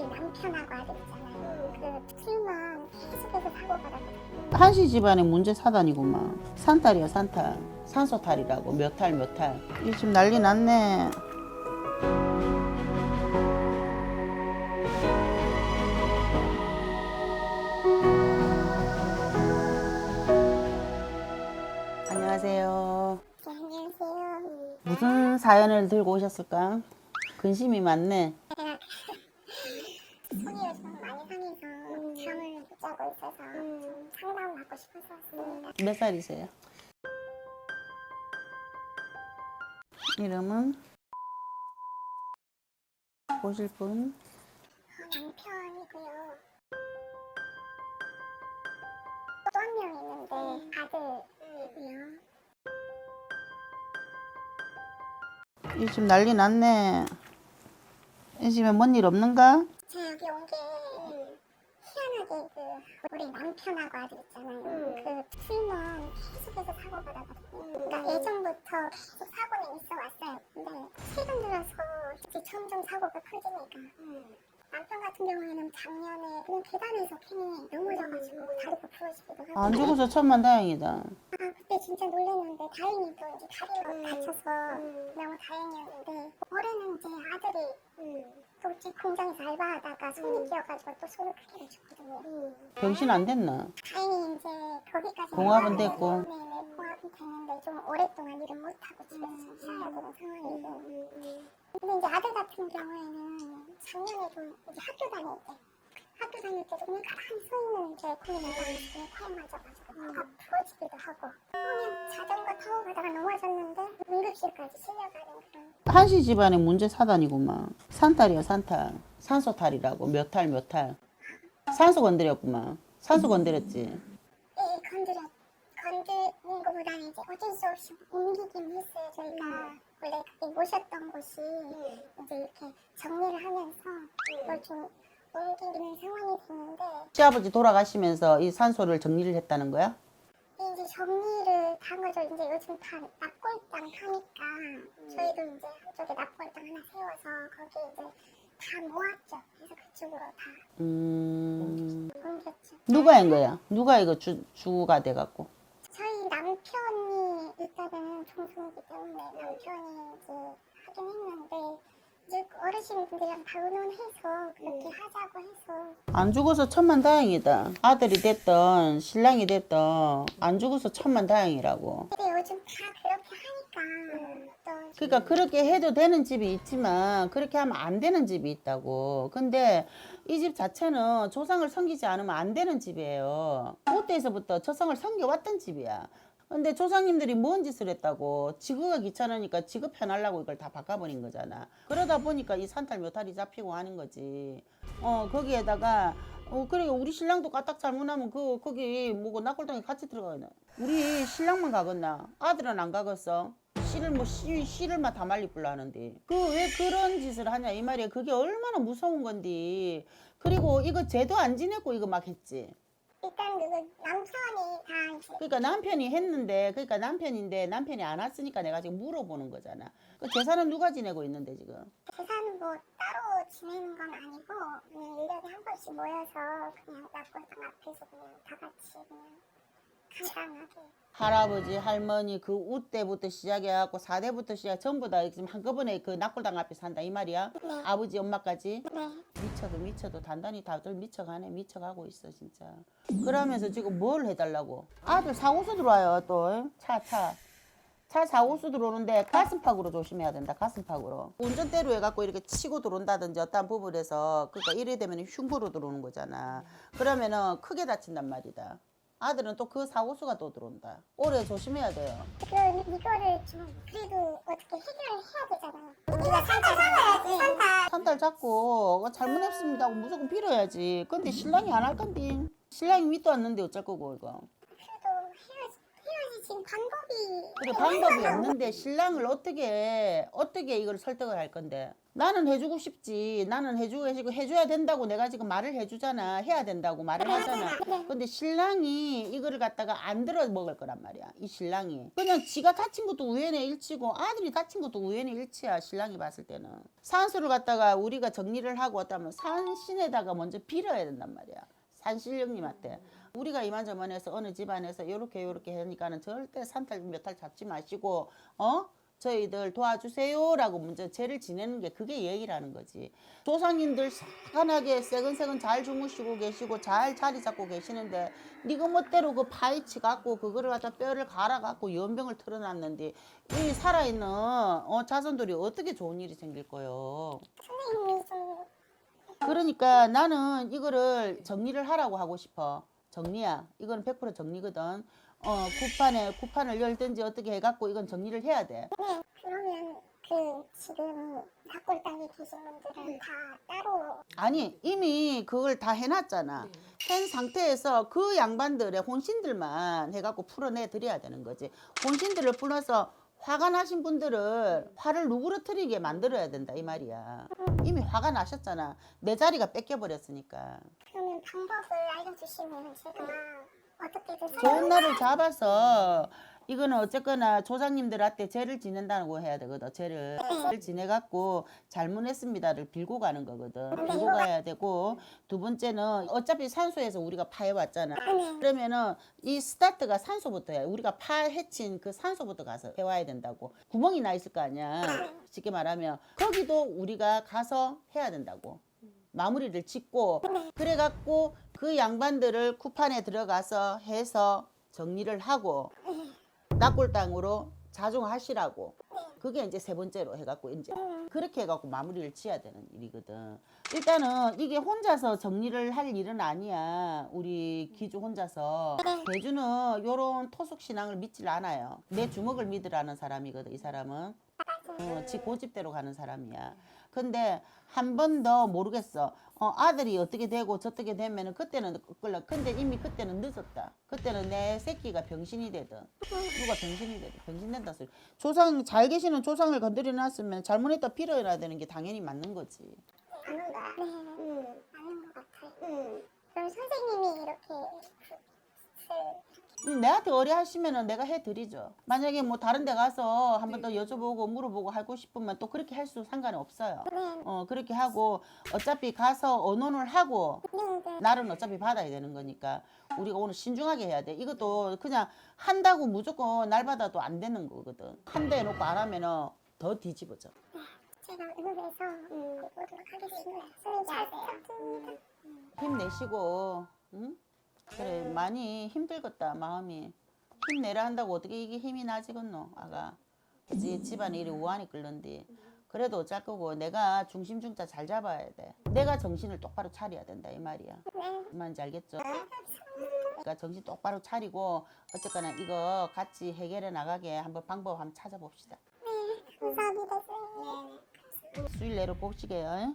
우리 남편하고 아들 있잖아요. 그 술만 계속해서 사고 받았거든요. 한시 집안의 문제 사단이구만. 산탈이야 산탈. 산소탈이라고 몇 탈 몇 탈. 이 집 난리 났네. 안녕하세요. 네, 안녕하세요. 무슨 사연을 들고 오셨을까? 근심이 많네. 자고 있어서 좀 상담 받고 싶어서 왔습니다. 몇 살이세요? 이름은? 보실 분? 어, 남편이고요. 또 한 명 있는데 아들이고요. 이 집 난리 났네. 이 집에 뭔 일 없는가? 제가 여기 온 우리 남편하고 아들 있잖아요. 그 술만 계속해서 사고 받아거든요. 그러니까 예전부터 계속 사고는 있어 왔어요. 근데 최근 들어서 이제 점점 사고가 커지니까 남편 같은 경우에는 작년에 그냥 계단에서 괜히 넘어져가지고 다리가 부러지기도 하고 안 죽어서 천만 다행이다. 진짜 놀랐는데 다행히 또 이제 다리가 다쳐서 너무 다행이었는데 올해는 이제 아들이 또 이제 공장에서 알바하다가 손이 끼어가지고 또 손을 크게 다쳤거든요. 병신 안 됐나? 다행히 이제 거기까지 공합은 안 됐고. 네네 공합은 됐는데 좀 오랫동안 일을 못하고 집에서 좀 쉬어야 되는 상황이고. 근데 이제 아들 같은 경우에는 작년에 좀 이제 학교 다닐 때 학교 다닐 때도 그냥 가만히 서 있는 게 코에 맞아가지고 코에 맞아가지고 코가 부러지기도 하고 그냥 자전거 타고 가다가 넘어졌는데 응급실까지 실려가는 그런 한시 집안의 문제 사단이구만. 산탈이야 산탈. 산소탈이라고 몇 탈 몇 탈. 산소 건드렸구만. 산소 건드렸지. 예, 건드려 건드린 것보다는 이제 어쩔 수 없이 옮기긴 했어요. 저희가 원래 모셨던 곳이 이제 이렇게 정리를 하면서 그걸 좀 옮기는 상황이 됐는데 시아버지 돌아가시면서 이 산소를 정리를 했다는 거야? 이제 정리를 한 거죠. 이제 요즘 다 납골당 하니까 저희도 이제 한쪽에 납골당 하나 세워서 거기에 이제 다 모았죠. 그래서 그쪽으로 다 음. 옮겼죠. 누가 한 거야? 누가 이거 주, 주가 돼갖고? 저희 남편이 일단은 종성이기 때문에 남편이 이제 하긴 했는데 어르신분들이랑 다 의논해서 그렇게 하자고 해서 안 죽어서 천만 다행이다. 아들이 됐던 신랑이 됐던 안 죽어서 천만 다행이라고. 근데 요즘 다 그렇게 하니까 또 그러니까 그렇게 해도 되는 집이 있지만 그렇게 하면 안 되는 집이 있다고. 근데 이 집 자체는 조상을 섬기지 않으면 안 되는 집이에요. 그때에서부터 조상을 섬겨왔던 집이야. 근데 조상님들이 뭔 짓을 했다고 지구가 귀찮으니까 지구 편하려고 이걸 다 바꿔버린 거잖아. 그러다 보니까 이 산탈 묘탈이 잡히고 하는 거지. 어 거기에다가 어 그래 우리 신랑도 까딱 잘못하면 그 거기 뭐고 낙골당에 같이 들어가야 우리 신랑만 가겠나? 아들은 안 가겠어? 씨를 뭐 씨, 씨를 막다 말리 불러 하는데 그 왜 그런 짓을 하냐 이 말이야 그게 얼마나 무서운 건데 그리고 이거 죄도 안 지내고 이거 막 했지 일단 그거 남편이 다 이제 그러니까 남편이 했는데 그러니까 남편인데 남편이 안 왔으니까 내가 지금 물어보는 거잖아. 그 재산은 누가 지내고 있는데 지금? 재산은 뭐 따로 지내는 건 아니고 그냥 1년에 한 번씩 모여서 그냥 납골당 앞에서 그냥 다 같이 그냥 할아버지 할머니 그 우 때부터 시작해갖고 사대부터 시작 전부 다 지금 한꺼번에 그 낙골당 앞에 산다 이 말이야. 네. 아버지 엄마까지? 네. 미쳐도 미쳐도 단단히 다들 미쳐가네 미쳐가고 있어 진짜. 그러면서 지금 뭘 해달라고? 아들 사고수 들어와요 또. 차 차. 차 사고수 들어오는데 가슴팍으로 조심해야 된다 가슴팍으로. 운전대로 해갖고 이렇게 치고 들어온다든지 어떤 부분에서 그러니까 이래 되면 흉부로 들어오는 거잖아. 그러면은 크게 다친단 말이다 아들은 또 그 사고수가 또 들어온다 올해 조심해야 돼요 그 이거를 좀 그래도 어떻게 해결을 해야 되잖아요. 우리가 산타 살아야지. 산타. 한달 잡고 어, 잘못했습니다 하고 무조건 빌어야지 근데 신랑이 안 할 건데 신랑이 밑도 왔는데 어쩔 거고 이거 지, 지금 방법이 그래 방법이 없는데 신랑을 어떻게 어떻게 이걸 설득을 할 건데? 나는 해주고 싶지. 나는 해주고 해주고 해줘야 된다고 내가 지금 말을 해주잖아. 해야 된다고 말을 하잖아. 근데 신랑이 이거를 갖다가 안 들어 먹을 거란 말이야 이 신랑이. 그냥 지가 다친 것도 우연의 일치고 아들이 다친 것도 우연의 일치야 신랑이 봤을 때는. 산수를 갖다가 우리가 정리를 하고 왔다면 산신에다가 먼저 빌어야 된단 말이야. 산신령님한테 우리가 이만저만해서 어느 집안에서 요렇게 요렇게 하니까는 절대 산탈 몇 달 잡지 마시고 어? 저희들 도와주세요라고 먼저 죄를 지내는 게 그게 예의라는 거지. 조상님들 산하게 새근새근 잘 주무시고 계시고 잘 자리 잡고 계시는데 네가 멋대로 그 파이치 갖고 그거를 갖다 뼈를 갈아 갖고 연병을 틀어놨는데 이 살아있는 어, 자손들이 어떻게 좋은 일이 생길 거요? 그러니까 나는 이거를 정리를 하라고 하고 싶어. 정리야. 이건 100% 정리거든. 어, 구판에, 구판을 열든지 어떻게 해갖고 이건 정리를 해야 돼. 네, 그러면 그 지금 닭골당에 계신 분들은 다 따로 아니, 이미 그걸 다 해놨잖아. 한 상태에서 그 양반들의 혼신들만 해갖고 풀어내 드려야 되는 거지. 혼신들을 불러서 화가 나신 분들을 화를 누그러뜨리게 만들어야 된다, 이 말이야. 이미 화가 나셨잖아. 내 자리가 뺏겨버렸으니까. 그러면 방법을 알려주시면 제가 어떻게든 좋은 날을 잡아서 이거는 어쨌거나 조상님들한테 죄를 지낸다고 해야 되거든. 죄를 죄를 지내갖고 잘못했습니다를 빌고 가는 거거든. 빌고 가야 되고 두 번째는 어차피 산소에서 우리가 파해왔잖아. 그러면은 이 스타트가 산소부터야. 우리가 파헤친 그 산소부터 가서 해와야 된다고. 구멍이 나 있을 거 아니야. 쉽게 말하면 거기도 우리가 가서 해야 된다고. 마무리를 짓고 그래갖고 그 양반들을 쿠판에 들어가서 해서 정리를 하고 납골당으로 자중하시라고. 그게 이제 세 번째로 해갖고 이제 그렇게 해갖고 마무리를 지어야 되는 일이거든. 일단은 이게 혼자서 정리를 할 일은 아니야. 우리 기주 혼자서. 대주는 요런 토속 신앙을 믿질 않아요. 내 주먹을 믿으라는 사람이거든 이 사람은. 어, 지 고집대로 가는 사람이야. 근데 한 번 더 모르겠어. 어, 아들이 어떻게 되고 저떻게 되면은 그때는 끌려. 근데 이미 그때는 늦었다. 그때는 내 새끼가 병신이 되든 누가 병신이 되든 병신된다 소리. 조상 잘 계시는 조상을 건드려 놨으면 잘못했다 빌어야 되는 게 당연히 맞는 거지. 맞는 거야. 네, 음, 맞는 것 같아요. 그럼 선생님이 이렇게 그, 그, 음, 내한테 의뢰하시면은 내가 해드리죠. 만약에 뭐 다른 데 가서 한번 더 여쭤보고 물어보고 하고 싶으면 또 그렇게 할 수 상관이 없어요. 네, 어, 그렇게 하고 어차피 가서 언론을 하고 네, 네. 날은 어차피 받아야 되는 거니까 우리가 오늘 신중하게 해야 돼. 이것도 그냥 한다고 무조건 날 받아도 안 되는 거거든. 한다 해놓고 안 하면은 더 뒤집어져. 제가 응원해서 음, 오도록 하겠습니다. 선생님 잘 부탁드립니다. 힘내시고, 응? 많이 힘들겠다 마음이. 힘내라 한다고 어떻게 이게 힘이 나지겠노 아가. 그지 집안에 이리 우환이 끓는디. 그래도 어쩔 거고 내가 중심 중자 잘 잡아야 돼. 내가 정신을 똑바로 차려야 된다 이 말이야. 네, 뭔지 알겠죠? 그러니까 정신 똑바로 차리고 어쨌거나 이거 같이 해결해 나가게 한번 방법 한번 찾아봅시다. 감사합니다, 선생님. 수일 내로. 네.